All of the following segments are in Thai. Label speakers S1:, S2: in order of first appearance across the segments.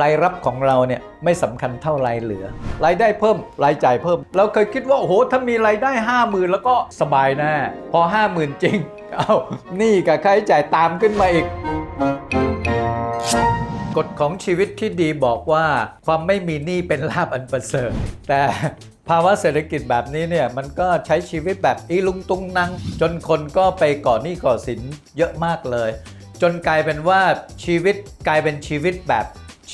S1: รายรับของเราเนี่ยไม่สำคัญเท่ารายเหลือ รายได้เพิ่มรายจ่ายเพิ่ม เราเคยคิดว่าโอ้โหถ้ามีรายได้ 5 0,000 แล้วก็สบายแน่พอ 5 0,000 จริง เอ้านี่กับค่าใช้จ่ายตามขึ้นมาอีกกฎของชีวิตที่ดีบอกว่าความไม่มีหนี้เป็นลาบอันประเสริฐแต่ภาวะเศรษฐกิจแบบนี้เนี่ยมันก็ใช้ชีวิตแบบอีลุงตุงนัง จนคนก็ไปก่อหนี้ก่อสินเยอะมากเลย จนกลายเป็นว่าชีวิตกลายเป็นชีวิตแบบ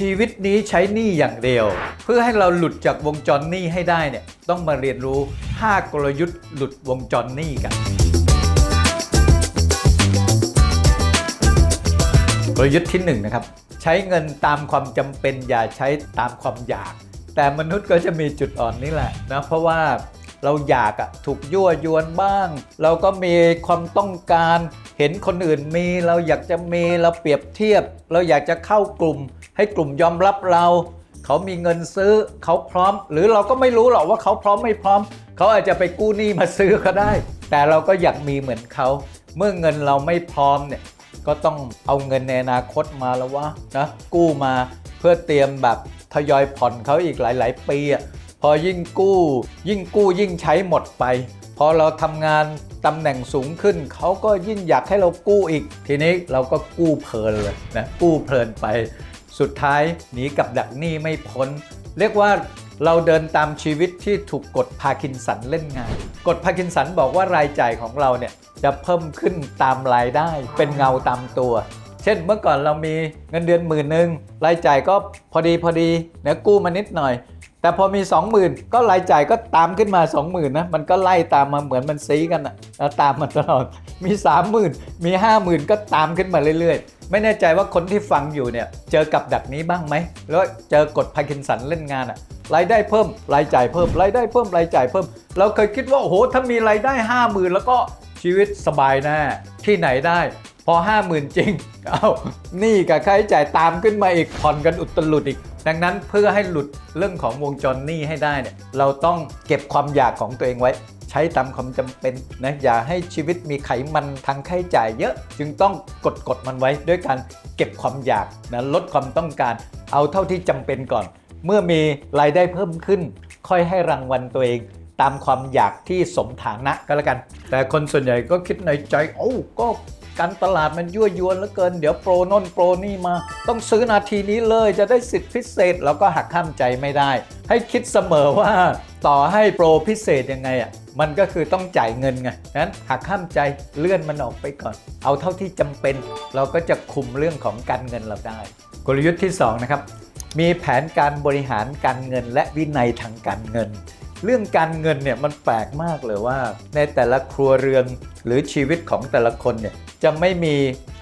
S1: ชีวิตนี้ใช้หนี้อย่างเดียว เพื่อให้เราหลุดจากวงจรหนี้ให้ได้เนี่ยต้องมาเรียนรู้ 5 กลยุทธ์หลุดวงจรหนี้กัน กลยุทธ์ที่1นงนะครับ ใช้เงินตามความจำเป็นอย่าใช้ตามความอยาก แต่มนุษย์ก็จะมีจุดอ่อนนี่แหละนะเพราะว่า เราอยากอะถูกยั่วยวนบ้าง เราก็มีความต้องการเห็นคนอื่นมีเราอยากจะมีเราเปรียบเทียบ เราอยากจะเข้ากลุ่ม ให้กลุ่มยอมรับเรา เขามีเงินซื้อเขาพร้อม หรือเราก็ไม่รู้หรอกว่าเขาพร้อมไม่พร้อม เขาอาจจะไปกู้หนี้มาซื้อก็ได้ แต่เราก็อยากมีเหมือนเขาเมื่อเงินเราไม่พร้อมเนี่ยก็ต้องเอาเงินในอนาคตมาแล้ววะนะกู้มาเพื่อเตรียมแบบทยอยผ่อนเขาอีกหลาย ๆ ปีอะ พอยิ่งกู้ ยิ่งกู้ยิ่งใช้หมดไป พอเราทำงานตำแหน่งสูงขึ้น เขาก็ยิ่งอยากให้เรากู้อีก ทีนี้เราก็กู้เพลินเลยนะกู้เพลินไป สุดท้ายหนีกับดักหนี้ไม่พ้น เรียกว่าเราเดินตามชีวิตที่ถูกกฎพาร์กินสันเล่นงาน กฎพาร์กินสันบอกว่ารายจ่ายของเราเนี่ยจะเพิ่มขึ้นตามรายได้ เป็นเงาตามตัว เช่นเมื่อก่อนเรามีเงินเดือนหมื่นหนึ่งรายจ่ายก็พอดีพอดีเนะกู้มานิดหน่อย แต่พอมี 20,000 ก็รายจ่ายก็ตามขึ้นมา 20,000นะมันก็ไล่ตามมาเหมือนมันซีกันอะแล้วตามมาตลอดมี 30,000 มี 50,000 ก็ตามขึ้นมาเรื่อยๆ ไม่แน่ใจว่าคนที่ฟังอยู่เนี่ยเจอกับดักนี้บ้างไหมแล้วเจอกฎพาร์กินสันเล่นงานอะรายได้เพิ่มรายจ่ายเพิ่มรายได้เพิ่มรายจ่ายเพิ่ม เราเคยคิดว่าโอ้โหถ้ามีรายได้ 50,000 แล้วก็ชีวิตสบายแน่ที่ไหนได้ พอ 50,000 จริงเอา้านี่กับค่าใช้จ่ายตามขึ้นมาอีกผ่อนกันอุตลุดอีก ดังนั้นเพื่อให้หลุดเรื่องของวงจรหนี้ให้ได้เนี่ยเราต้องเก็บความอยากของตัวเองไว้ ใช้ตามความจำเป็นนะอย่าให้ชีวิตมีไขมันทางค่าใช้จ่ายเยอะ จึงต้องกดกดมันไว้ด้วยการเก็บความอยากนะลดความต้องการ เอาเท่าที่จำเป็นก่อน เมื่อมีรายได้เพิ่มขึ้น ค่อยให้รางวัลตัวเองตามความอยากที่สมฐานะก็แล้วกัน แต่คนส่วนใหญ่ก็คิดในใจโอ้ก็ การตลาดมันยั่วยวนเหลือเกิน เดี๋ยวโปรโน่นโปรนี่มา ต้องซื้อนาทีนี้เลยจะได้สิทธิพิเศษ แล้วก็หักข้ามใจไม่ได้ ให้คิดเสมอว่าต่อให้โปรพิเศษยังไงอะมันก็คือต้องจ่ายเงินไงนั้นหักข้ามใจเลื่อนมันออกไปก่อน เอาเท่าที่จำเป็น เราก็จะคุมเรื่องของการเงินเราได้ กลยุทธ์ที่สองนะครับมีแผนการบริหารการเงินและวินัยทางการเงิน เรื่องการเงินเนี่ยมันแปลกมากเลยว่า ในแต่ละครัวเรือนหรือชีวิตของแต่ละคนเนี่ยจะไม่มี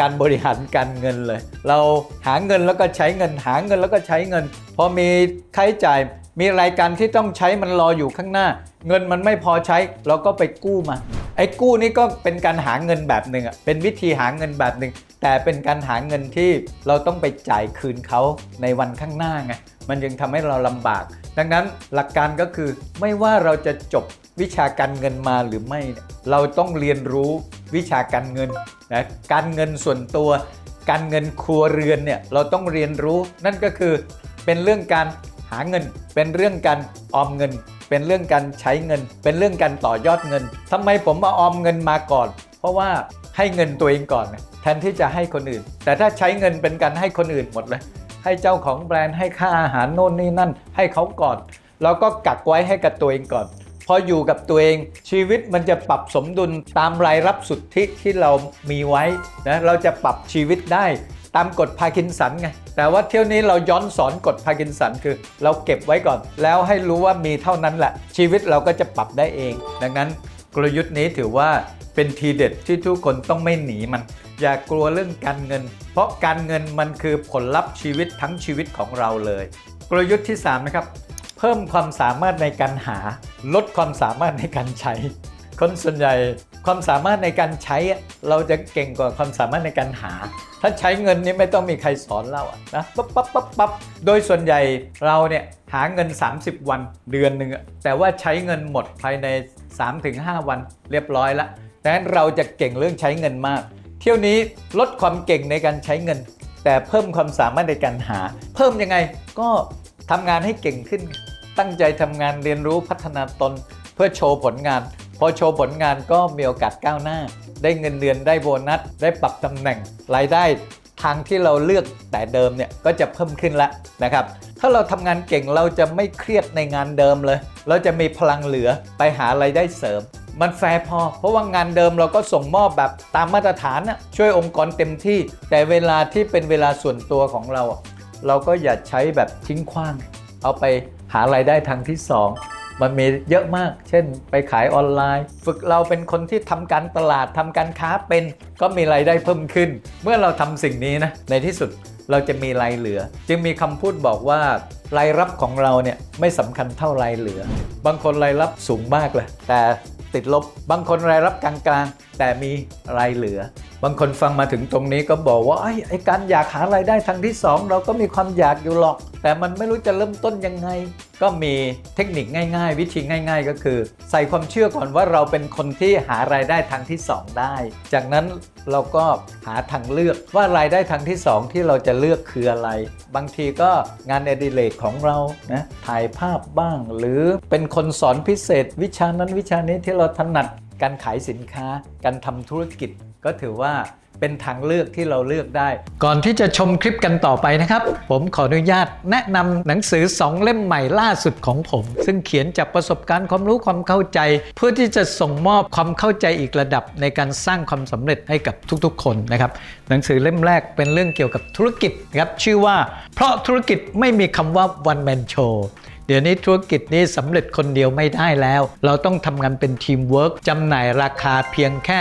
S1: การบริหารการเงินเลย เราหาเงินแล้วก็ใช้เงิน หาเงินแล้วก็ใช้เงิน พอมีค่าใช้จ่าย มีรายการที่ต้องใช้มันรออยู่ข้างหน้า เงินมันไม่พอใช้ เราก็ไปกู้มา ไอ้กู้นี่ก็เป็นการหาเงินแบบหนึ่งอะเป็นวิธีหาเงินแบบหนึ่งแต่เป็นการหาเงินที่เราต้องไปจ่ายคืนเขาในวันข้างหน้าไงมันยังทำให้เราลำบาก ดังนั้นหลักการก็คือไม่ว่าเราจะจบวิชาการเงินมาหรือไม่ เราต้องเรียนรู้วิชาการเงินนะการเงินส่วนตัว การเงินครัวเรือนเนี่ยเราต้องเรียนรู้ นั่นก็คือเป็นเรื่องการหาเงิน เป็นเรื่องการออมเงิน เป็นเรื่องการใช้เงิน เป็นเรื่องการต่อยอดเงินทำไมผมมาออมเงินมาก่อน เพราะว่าให้เงินตัวเองก่อนแทนที่จะให้คนอื่น แต่ถ้าใช้เงินเป็นการให้คนอื่นหมดเลย ให้เจ้าของแบรนด์ให้ค่าอาหารโน่นนี่นั่น ให้เขาก่อนเราก็กักไว้ให้กับตัวเองก่อน พออยู่กับตัวเองชีวิตมันจะปรับสมดุลตามรายรับสุทธิที่เรามีไว้นะเราจะปรับชีวิตได้ตามกฎพาร์กินสันไง แต่ว่าเที่ยวนี้เราย้อนสอนกฎพาร์กินสันคือ เราเก็บไว้ก่อน แล้วให้รู้ว่ามีเท่านั้นแหละ ชีวิตเราก็จะปรับได้เอง ดังนั้นกลยุทธ์นี้ถือว่า เป็นทีเด็ดที่ทุกคนต้องไม่หนีมัน อย่ากลัวเรื่องการเงิน เพราะการเงินมันคือผลลัพธ์ชีวิตทั้งชีวิตของเราเลย กลยุทธ์ที่สามนะครับเพิ่มความสามารถในการหา ลดความสามารถในการใช้ คนส่วนใหญ่ความสามารถในการใช้เราจะเก่งกว่าความสามารถในการหา ถ้าใช้เงินนี่ไม่ต้องมีใครสอนเราอะนะปั๊บปั๊บปั๊บปั๊บโดยส่วนใหญ่เราเนี่ยหาเงิน 30 วันเดือนหนึ่งแต่ว่าใช้เงินหมดภายใน 3-5 วันเรียบร้อยละ ดังนั้นเราจะเก่งเรื่องใช้เงินมาก เที่ยวนี้ลดความเก่งในการใช้เงิน แต่เพิ่มความสามารถในการหา เพิ่มยังไงก็ทำงานให้เก่งขึ้น ตั้งใจทำงานเรียนรู้พัฒนาตน เพื่อโชว์ผลงาน พอโชว์ผลงานก็มีโอกาสก้าวหน้า ได้เงินเดือนได้โบนัส ได้ปรับตำแหน่งรายได้ทางที่เราเลือกแต่เดิมเนี่ยก็จะเพิ่มขึ้นล้วนะครับ ถ้าเราทำงานเก่งเราจะไม่เครียดในงานเดิมเลย เราจะมีพลังเหลือไปหาไรายได้เสริม มันแฟร์พอ เพราะว่างานเดิมเราก็ส่งมอบแบบตามมาตรฐานนะช่วยองค์กรเต็มที่ แต่เวลาที่เป็นเวลาส่วนตัวของเรา เราก็อย่าใช้แบบทิ้งขว้าง เอาไปหารายได้ทางที่สองมันมีเยอะมาก เช่น ไปขายออนไลน์ ฝึกเราเป็นคนที่ทำการตลาดทำการค้าเป็น ก็มีรายได้เพิ่มขึ้น เมื่อเราทำสิ่งนี้นะ ในที่สุดเราจะมีรายเหลือ จึงมีคำพูดบอกว่ารายรับของเราเนี่ยไม่สำคัญเท่ารายเหลือ บางคนรายรับสูงมากเลย แต่ ติดลบบางคนรายรับกลางๆ แต่มีรายเหลือ บางคนฟังมาถึงตรงนี้ก็บอกว่าไอ้ไอการอยากหารายได้ทางที่สองเราก็มีความอยากอยู่หรอก แต่มันไม่รู้จะเริ่มต้นยังไง ก็มีเทคนิคง่ายๆ วิธีง่าย ๆ ก็คือ ใส่ความเชื่อก่อนว่าเราเป็นคนที่หารายได้ทางที่ 2 ได้ จากนั้นเราก็หาทางเลือกว่ารายได้ทางที่ 2 ที่เราจะเลือกคืออะไร บางทีก็งานอดิเรกของเรานะถ่ายภาพบ้าง หรือเป็นคนสอนพิเศษ วิชานั้นวิชานี้ที่เราถนัดการขายสินค้า การทำธุรกิจ ก็ถือว่าเป็นทางเลือกที่เราเลือกได้ ก่อนที่จะชมคลิปกันต่อไปนะครับ ผมขออนุญาตแนะนำหนังสือ 2 เล่มใหม่ล่าสุดของผม ซึ่งเขียนจากประสบการณ์ความรู้ความเข้าใจ เพื่อที่จะส่งมอบความเข้าใจอีกระดับในการสร้างความสำเร็จให้กับทุกๆ คนนะครับ หนังสือเล่มแรกเป็นเรื่องเกี่ยวกับธุรกิจครับชื่อว่า เพราะธุรกิจไม่มีคำว่า one man show เดี๋ยวนี้ธุรกิจนี้สำเร็จคนเดียวไม่ได้แล้ว เราต้องทำงานเป็นทีมเวิร์กจำหน่ายราคาเพียงแค่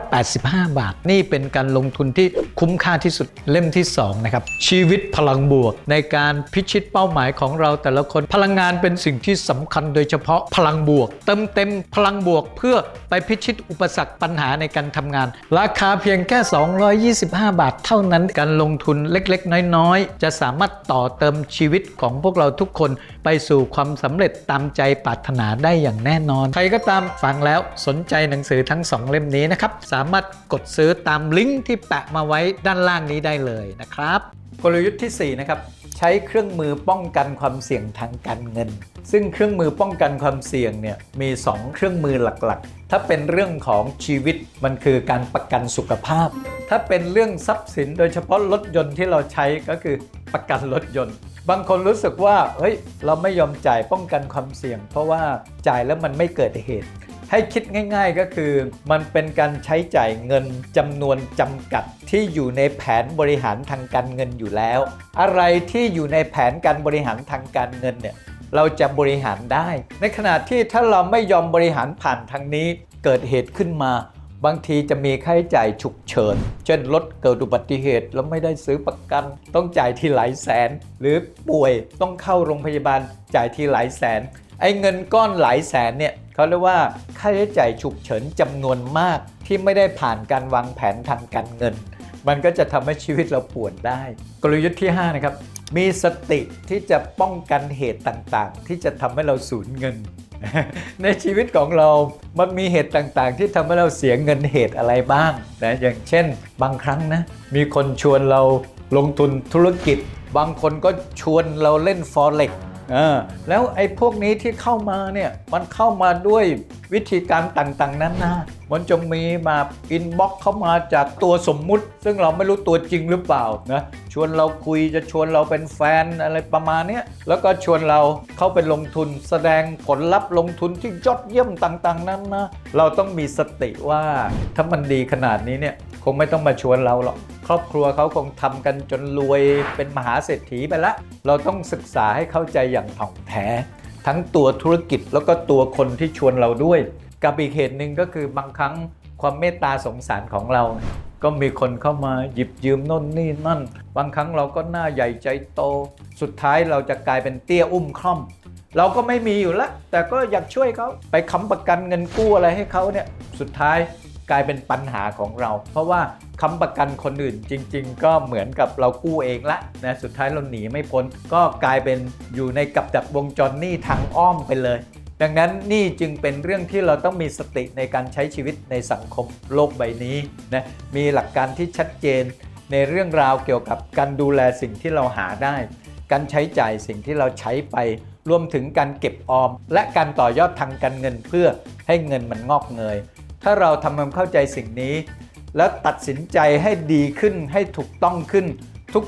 S1: 285 บาท นี่เป็นการลงทุนที่คุ้มค่าที่สุดเล่มที่ 2 นะครับ ชีวิตพลังบวก ในการพิชิตเป้าหมายของเราแต่ละคนพลังงานเป็นสิ่งที่สำคัญโดยเฉพาะพลังบวก เติมเต็มพลังบวกเพื่อไปพิชิตอุปสรรคปัญหาในการทำงาน ราคาเพียงแค่ 225 บาท เท่านั้นการลงทุนเล็กๆ น้อยๆ จะสามารถต่อเติมชีวิตของพวกเราทุกคนไปสู่ความสำเร็จตามใจปรารถนาได้อย่างแน่นอน ใครก็ตามฟังแล้วสนใจหนังสือทั้ง 2 เล่มนี้นะครับ สามารถกดซื้อตามลิงก์ที่แปะมาไว้ด้านล่างนี้ได้เลยนะครับกลยุทธ์ที่ 4 นะครับ ใช้เครื่องมือป้องกันความเสี่ยงทางการเงิน ซึ่งเครื่องมือป้องกันความเสี่ยงเนี่ยมี 2 เครื่องมือหลักๆ ถ้าเป็นเรื่องของชีวิตมันคือการประกันสุขภาพ ถ้าเป็นเรื่องทรัพย์สินโดยเฉพาะรถยนต์ที่เราใช้ก็คือประกันรถยนต์ บางคนรู้สึกว่าเฮ้ยเราไม่ยอมจ่ายป้องกันความเสี่ยง เพราะว่าจ่ายแล้วมันไม่เกิดเหตุ ให้คิดง่าย ๆก็คือ มันเป็นการใช้จ่ายเงินจำนวนจำกัดที่อยู่ในแผนบริหารทางการเงินอยู่แล้ว อะไรที่อยู่ในแผนการบริหารทางการเงินเนี่ยเราจะบริหารได้ ในขณะที่ถ้าเราไม่ยอมบริหารผ่านทางนี้เกิดเหตุขึ้นมา บางทีจะมีค่าใช้จ่ายฉุกเฉิน เช่นรถเกิดอุบัติเหตุแล้วไม่ได้ซื้อประกัน ต้องจ่ายทีหลายแสน หรือป่วยต้องเข้าโรงพยาบาลจ่ายทีหลายแสน ไอ้เงินก้อนหลายแสนเนี่ยเขาเรียกว่าค่าใช้จ่ายฉุกเฉินจำนวนมากที่ไม่ได้ผ่านการวางแผนทางการเงิน มันก็จะทำให้ชีวิตเราป่วนได้ กลยุทธ์ที่5นะครับมีสติที่จะป้องกันเหตุต่างๆ ที่จะทำให้เราสูญเงิน ในชีวิตของเรา มันมีเหตุต่างๆ ที่ทำให้เราเสียเงินเหตุอะไรบ้างนะอย่างเช่น บางครั้งนะ มีคนชวนเราลงทุนธุรกิจ บางคนก็ชวนเราเล่น forex อ่าแล้วไอ้พวกนี้ที่เข้ามาเนี่ย มันเข้ามาด้วย วิธีการต่างๆ นั้นนะมันจะมีมาอินบ็อกเข้ามาจากตัวสมมุติ ซึ่งเราไม่รู้ตัวจริงหรือเปล่านะชวนเราคุยจะชวนเราเป็นแฟนอะไรประมาณนี้แล้วก็ชวนเราเข้าไปลงทุนแสดงผลลัพธ์ลงทุนที่ยอดเยี่ยมต่างๆ นั้นนะเราต้องมีสติว่าถ้ามันดีขนาดนี้เนี่ยคงไม่ต้องมาชวนเราหรอกครอบครัวเขาคงทำกันจนรวยเป็นมหาเศรษฐีไปล้วเราต้องศึกษาให้เข้าใจอย่างถ่องแท้ ทั้งตัวธุรกิจแล้วก็ตัวคนที่ชวนเราด้วย กับอีกเหตุหนึ่งก็คือบางครั้งความเมตตาสงสารของเรา ก็มีคนเข้ามาหยิบยืมน่นนี่นั่น บางครั้งเราก็หน้าใหญ่ใจโต สุดท้ายเราจะกลายเป็นเตี้ยอุ้มคล่อม เราก็ไม่มีอยู่แล้วแต่ก็อยากช่วยเขาไปค้ำประกันเงินกู้อะไรให้เขาเนี่ยสุดท้าย กลายเป็นปัญหาของเรา เพราะว่าค้ำประกันคนอื่นจริง ๆ ก็เหมือนกับเรากู้เองละนะสุดท้ายเราหนีไม่พ้น ก็กลายเป็นอยู่ในกับดักวงจรหนี้ทางอ้อมไปเลย ดังนั้นนี่จึงเป็นเรื่องที่เราต้องมีสติในการใช้ชีวิตในสังคมโลกใบนี้นะมีหลักการที่ชัดเจนในเรื่องราวเกี่ยวกับการดูแลสิ่งที่เราหาได้ การใช้จ่ายสิ่งที่เราใช้ไป รวมถึงการเก็บออม และการต่อยอดทางการเงินเพื่อให้เงินมันงอกเงย ถ้าเราทำความเข้าใจสิ่งนี้ แล้วตัดสินใจให้ดีขึ้นให้ถูกต้องขึ้น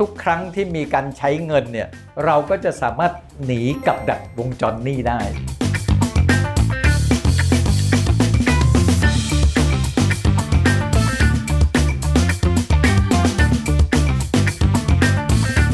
S1: ทุกๆ ครั้งที่มีการใช้เงินเนี่ยเราก็จะสามารถหนีกับดักวงจรหนี้ได้